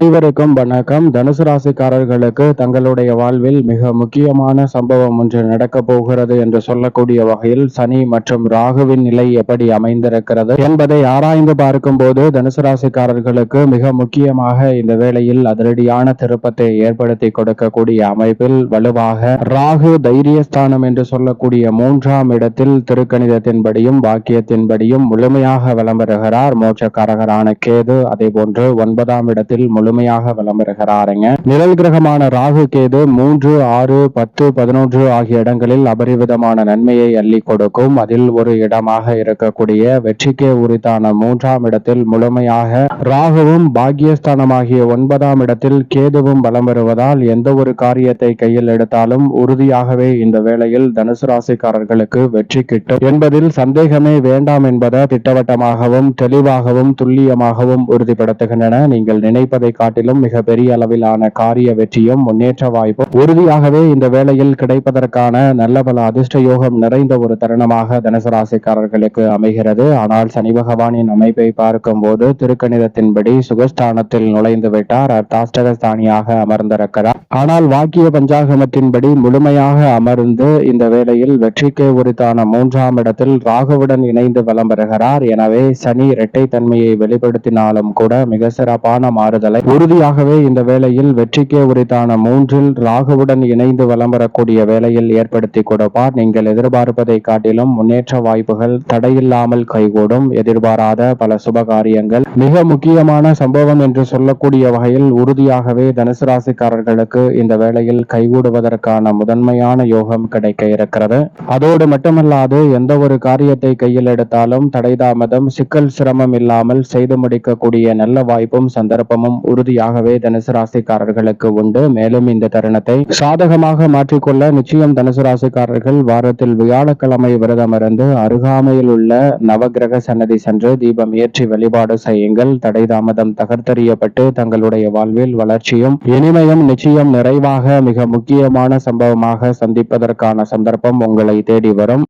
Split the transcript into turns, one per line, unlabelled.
அனைவருக்கும் வணக்கம். தனுசு ராசிக்காரர்களுக்கு தங்களுடைய வாழ்வில் மிக முக்கியமான சம்பவம் ஒன்று நடக்கப் போகிறது என்று சொல்லக்கூடிய வகையில் சனி மற்றும் ராகுவின் நிலை எப்படி அமைந்திருக்கிறது என்பதை ஆராய்ந்து பார்க்கும் போது தனுசு ராசிக்காரர்களுக்கு மிக முக்கியமாக இந்த வேளையில் அதிரடியான திருப்பத்தை ஏற்படுத்தி கொடுக்கக்கூடிய அமைப்பில் வலுவாக ராகு தைரியஸ்தானம் என்று சொல்லக்கூடிய மூன்றாம் இடத்தில் திருக்கணிதத்தின்படியும் வாக்கியத்தின்படியும் முழுமையாக விளம்பருகிறார் மோட்சக்காரகரான கேது அதே போன்று ஒன்பதாம் இடத்தில் முழுமையாக விளம்பருகிறாருங்க நிழல் கிரகமான ராகு கேது மூன்று ஆறு பத்து பதினொன்று ஆகிய இடங்களில் அபரிவிதமான நன்மையை அள்ளி கொடுக்கும். அதில் ஒரு இடமாக இருக்கக்கூடிய வெற்றிக்கே உரித்தான மூன்றாம் இடத்தில் முழுமையாக ராகுவும் பாக்கியஸ்தானமாகிய ஒன்பதாம் இடத்தில் கேதுவும் பலம் பெறுவதால் எந்த ஒரு காரியத்தை கையில் எடுத்தாலும் உறுதியாகவே இந்த வேளையில் தனுசு ராசிக்காரர்களுக்கு வெற்றி கிட்டும். என்பதில் சந்தேகமே வேண்டாம் என்பதை திட்டவட்டமாகவும் தெளிவாகவும் துல்லியமாகவும் உறுதிப்படுத்துகின்றன. நீங்கள் நினைப்பதை காட்டிலும் மிக பெரிய அளவிலான காரிய வெற்றியும் முன்னேற்ற வாய்ப்பும் உறுதியாகவே இந்த வேளையில் கிடைப்பதற்கான நல்ல பல அதிர்ஷ்ட யோகம் நிறைந்த ஒரு தருணமாக தனுசராசிக்காரர்களுக்கு அமைகிறது. ஆனால் சனி பகவானின் அமைப்பை பார்க்கும் போது திருக்கணிதத்தின்படி சுகஸ்தானத்தில் நுழைந்து விட்டார். அர்த்தாஷ்டகஸ்தானியாக அமர்ந்திருக்கிறார். ஆனால் வாக்கிய பஞ்சாகமத்தின்படி முழுமையாக அமர்ந்து இந்த வேளையில் வெற்றிக்கு உரித்தான மூன்றாம் இடத்தில் ராகுவுடன் இணைந்து வலம் பெறுகிறார் எனவே சனி இரட்டை தன்மையை வெளிப்படுத்தினாலும் கூட மிக சிறப்பான மாறுதலை உறுதியாகவே இந்த வேளையில் வெற்றிக்கே உரித்தான மூன்றில் ராகுவுடன் இணைந்து வலம் வரக்கூடிய வேளையில் ஏற்படுத்தி கொடுப்பார். நீங்கள் எதிர்பார்ப்பதை காட்டிலும் முன்னேற்ற வாய்ப்புகள் தடையில்லாமல் கைகூடும். எதிர்பாராத பல சுப காரியங்கள் மிக முக்கியமான சம்பவம் என்று சொல்லக்கூடிய வகையில் உறுதியாகவே தனுசு ராசிக்காரர்களுக்கு இந்த வேளையில் கைகூடுவதற்கான முதன்மையான யோகம் கிடைக்க இருக்கிறது. அதோடு மட்டுமல்லாது எந்த ஒரு காரியத்தை கையில் எடுத்தாலும் தடைதாமதம் சிக்கல் சிரமம் இல்லாமல் செய்து முடிக்கக்கூடிய நல்ல வாய்ப்பும் சந்தர்ப்பமும் உறுதியாகவே தனுசு ராசிக்காரர்களுக்கு உண்டு. மேலும் இந்த தருணத்தை சாதகமாக மாற்றிக்கொள்ள நிச்சயம் தனுசு ராசிக்காரர்கள் வாரத்தில் வியாழக்கிழமை விரதம் இருந்து அருகாமையில் உள்ள நவகிரக சன்னதி சென்று தீபம் ஏற்றி வழிபாடு செய்யுங்கள். தடை தாமதம் தகர்த்தறியப்பட்டு தங்களுடைய வாழ்வில் வளர்ச்சியும் இனிமையும் நிச்சயம் நிறைவாக மிக முக்கியமான சம்பவமாக சந்திப்பதற்கான சந்தர்ப்பம் உங்களை தேடி வரும்.